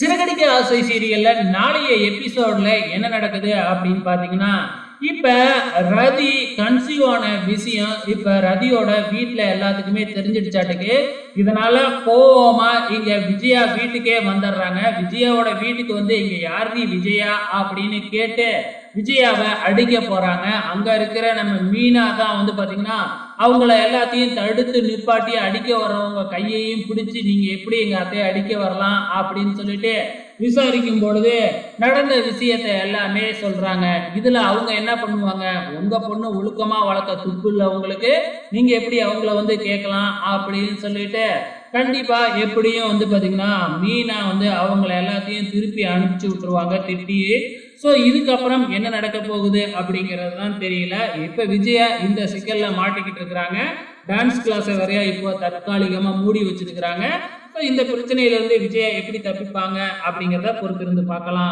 சிறகடிக்க ஆசை சீரியல்ல நாளைய எபிசோட்ல என்ன நடக்குது அப்படின்னு பாத்தீங்கன்னா இப்ப ரதி கன்சீவ் ஆன விஷயம் இப்ப ரதியோட வீட்டுல எல்லாத்துக்குமே தெரிஞ்சிடுச்சாட்டுக்கு. இதனால கோவமா இங்க விஜயா வீட்டுக்கே வந்துடுறாங்க. விஜயாவோட வீட்டுக்கு வந்து இங்க யாரு விஜயா அப்படின்னு கேட்டு விஜயாவை அடிக்க போறாங்க. அங்க இருக்கிற நம்ம மீனா தான் வந்து பாத்தீங்கன்னா அவங்கள எல்லாத்தையும் தடுத்து நிப்பாட்டி அடிக்க வர்றவங்க கையையும் பிடிச்சி நீங்க எப்படி எங்க அத்தையை அடிக்க வரலாம் அப்படின்னு சொல்லிட்டு விசாரிக்கும் பொழுது நடந்த விஷயத்தை எல்லாமே சொல்றாங்க. இதுல அவங்க என்ன பண்ணுவாங்க? உங்க பொண்ணு ஒழுக்கமா வளர்க்க துப்பு இல்லை உங்களுக்கு. நீங்க எப்படி அவங்கள வந்து கேட்கலாம் அப்படின்னு சொல்லிட்டு கண்டிப்பாக எப்படியும் வந்து பார்த்திங்கன்னா மீனா வந்து அவங்கள எல்லாத்தையும் திருப்பி அனுப்பிச்சி விட்டுருவாங்க திட்டி. ஸோ இதுக்கப்புறம் என்ன நடக்க போகுது அப்படிங்கிறது தான் தெரியல. இப்போ விஜயா இந்த சிக்கலில் மாட்டிக்கிட்டு இருக்கிறாங்க. டான்ஸ் கிளாஸை வரையா இப்போ தற்காலிகமாக மூடி வச்சிருக்கிறாங்க. ஸோ இந்த பிரச்சனையிலேருந்து விஜயா எப்படி தப்பிப்பாங்க அப்படிங்கிறத பொறுத்திருந்து பார்க்கலாம்.